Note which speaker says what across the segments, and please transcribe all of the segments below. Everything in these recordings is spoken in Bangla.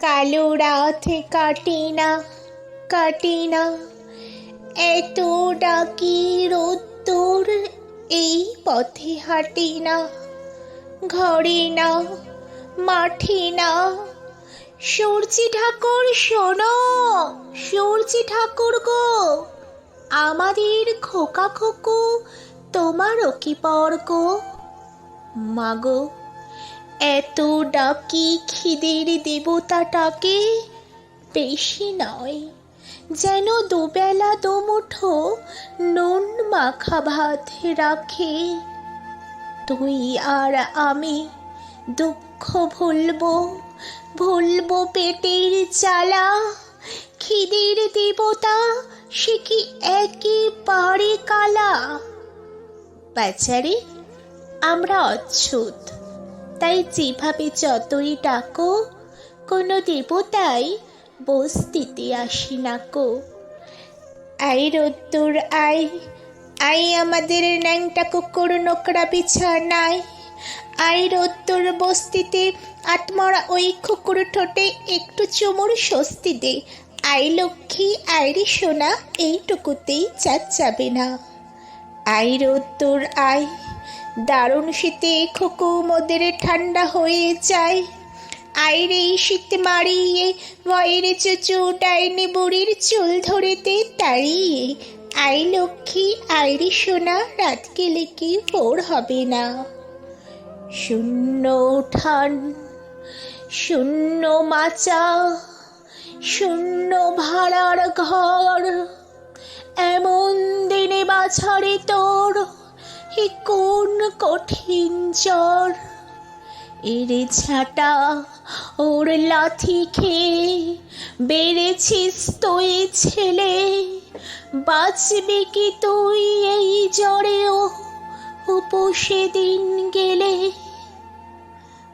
Speaker 1: কালো রাত কাটে না কাটে না এত ডাকি রোদ্দুর, এই পথে হাঁটে না ঘরে না মাঠে না সূর্যি ঠাকুর শোনো, সূর্যি ঠাকুর গো। আমাদের খোকা খোকু, তোমারও কি পর গো? মাগো এত ডাকি খিদের দেবতাটাকে? বেশি নয়। যেন দুবেলা দুমুঠো নুন মাখা ভাত রাখে। তুই আর আমি দুঃখ ভুলবো ভুলবো পেটের চালা খিদের দেবতা, সে কি একেবারে কালা? বেচারি, আমরা অচ্ছুত। তাই যেভাবে যতই ডাকো, কোনো দেবতাই বস্তিতে আসি না কো আই রোদ্দুর আই আই আমাদের ন্যাংটা কুকুর নোকরা বিছানায়। আই রোদ্দুর, বস্তিতে আত্মরা ওই কুকুর ঠোঁটে একটু চুমুর স্বস্তি দে। আই লক্ষ্মী আইরি সোনা, এইটুকুতেই চাচ যাবে না। আই রোদ্দুর আই দারুণ শীতে খোকো মোদের ঠান্ডা হয়ে যায়। আইরে এই শীত মারিয়ে, ভয়ের চুচু ডাইনি বুড়ির চুল ধরেতে তাড়িয়ে। আই লক্ষ্মী, আইরি সোনা, রাত গেলে কি ভোর হবে না। শূন্য ঠান শূন্য মাচা, শূন্য ভাড়ার ঘর, এমন দিনে বাছারে তোর হে কোন কঠিন জ্বর? এরে ঝাঁটা ওর লাথি খেয়ে বেড়েছিস তুই ছেলে। বাঁচবি কি তুই এই জ্বরেও উপসে দিন গেলে?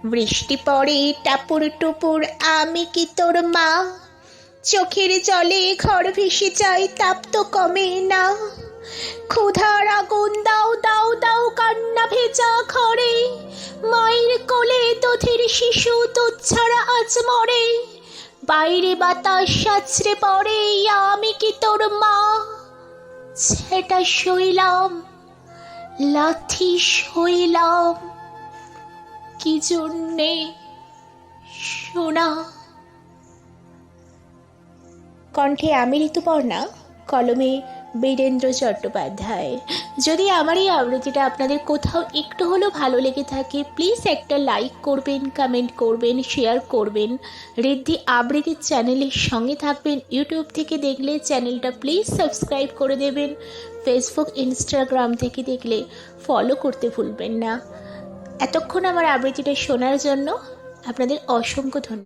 Speaker 1: বৃষ্টি পড়ে টাপুর টুপুর, আমি কি তোর মা? চোখের জলে ঘর ভেসে যায়, তাপ তো কমে না। ক্ষুধার আগুন দাও দাও দাও কান্না ভেজা ঘরে। মায়ের কোলে তোধের শিশু ছাড়া আজ মরে। বাইরে বাতাস সাঁচড়ে পড়ে, আমি কি তোর মা? সেটা শইলাম লাথি শইলাম কি জন্যে শোনা কণ্ঠে আমি ঋতুপর্ণা, কলমে বীরেন্দ্র চট্টোপাধ্যায়। যদি আমার এই আবৃত্তিটা আপনাদের কোথাও একটু হলেও ভালো লেগে থাকে প্লিজ একটা লাইক করবেন কমেন্ট করবেন শেয়ার করবেন। ঋদ্ধি আবৃত্তির চ্যানেলের সঙ্গে থাকবেন। ইউটিউব থেকে দেখলে চ্যানেলটা প্লিজ সাবস্ক্রাইব করে দেবেন। ফেসবুক ইনস্টাগ্রাম থেকে দেখলে ফলো করতে ভুলবেন না। এতক্ষণ আমার আবৃত্তিটা শোনার জন্য আপনাদের অসংখ্য ধন্যবাদ।